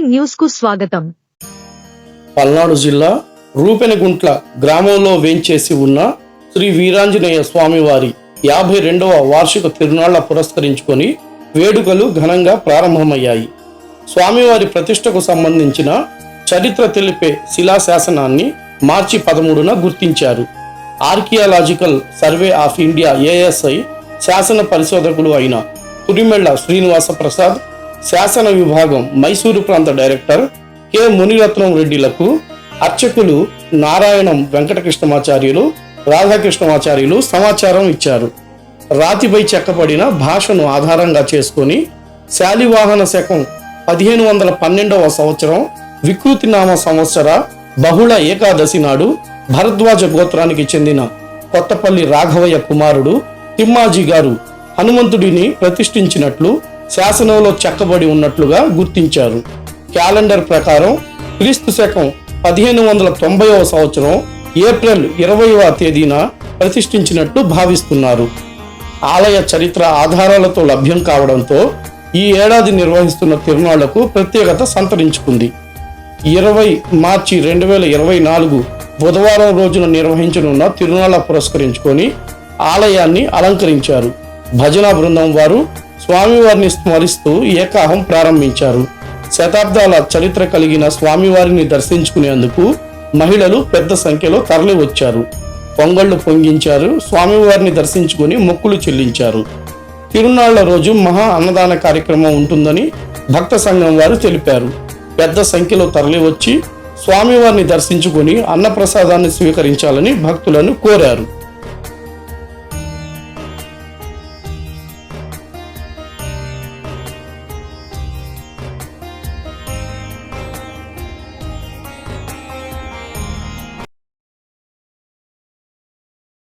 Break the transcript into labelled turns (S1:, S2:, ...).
S1: న్యూస్కు స్వాగతం.
S2: పల్నాడు జిల్లా రూపెనగుంట్ల గ్రామంలో వేంచేసి ఉన్న శ్రీ వీరాంజనేయ స్వామివారి యాభై రెండవ వార్షిక తిరునాళ్ళ పురస్కరించుకొని వేడుకలు ఘనంగా ప్రారంభమయ్యాయి. స్వామివారి ప్రతిష్టకు సంబంధించిన చరిత్ర తెలిపే శిలాశాసనాన్ని మార్చి పదమూడున గుర్తించారు. Archaeological survey of India ASI శాసన పరిశోధకులు అయిన తురిమెళ్ళ శ్రీనివాస ప్రసాద్ శాసన విభాగం మైసూరు ప్రాంత డైరెక్టర్ కె మునిరత్నం రెడ్డిలకు అర్చకులు నారాయణం వెంకటకృష్ణమాచార్యులు రాధాకృష్ణమాచార్యులు సమాచారం ఇచ్చారు. రాతిపై చెక్కబడిన భాషను ఆధారంగా చేసుకొని శాలివాహన శకం పదిహేను వందల పన్నెండవ సంవత్సరం వికృతినామ సంవత్సర బహుళ ఏకాదశి నాడు భరద్వాజ గోత్రానికి చెందిన కొత్తపల్లి రాఘవయ్య కుమారుడు తిమ్మాజీ గారు హనుమంతుడిని ప్రతిష్ఠించినట్లు శాసనంలో చెక్కబడి ఉన్నట్లుగా గుర్తించారు. క్యాలెండర్ ప్రకారం క్రీస్తు శకం పదిహేను వందల తొంభైవ సంవత్సరం ఏప్రిల్ ఇరవైవ తేదీన ప్రతిష్ఠించినట్లు భావిస్తున్నారు. ఆలయ చరిత్ర ఆధారాలతో లభ్యం కావడంతో ఈ ఏడాది నిర్వహిస్తున్న తిరునాళ్ళకు ప్రత్యేకత సంతరించుకుంది. ఇరవై మార్చి రెండు వేల ఇరవై నాలుగు బుధవారం రోజున నిర్వహించనున్న తిరునాళ్ళ పురస్కరించుకొని ఆలయాన్ని అలంకరించారు. భజన బృందం వారు స్వామివారిని స్మరిస్తూ ఏకాహం ప్రారంభించారు. శతాబ్దాల చరిత్ర కలిగిన స్వామివారిని దర్శించుకునేందుకు మహిళలు పెద్ద సంఖ్యలో తరలి వచ్చారు. పొంగళ్ళు పొంగించారు స్వామివారిని దర్శించుకుని మొక్కులు చెల్లించారు. తిరునాళ్ళ రోజు మహా అన్నదాన కార్యక్రమం ఉంటుందని భక్త సంఘం వారు తెలిపారు. పెద్ద సంఖ్యలో తరలివచ్చి స్వామివారిని దర్శించుకుని అన్నప్రసాదాన్ని స్వీకరించాలని భక్తులను కోరారు.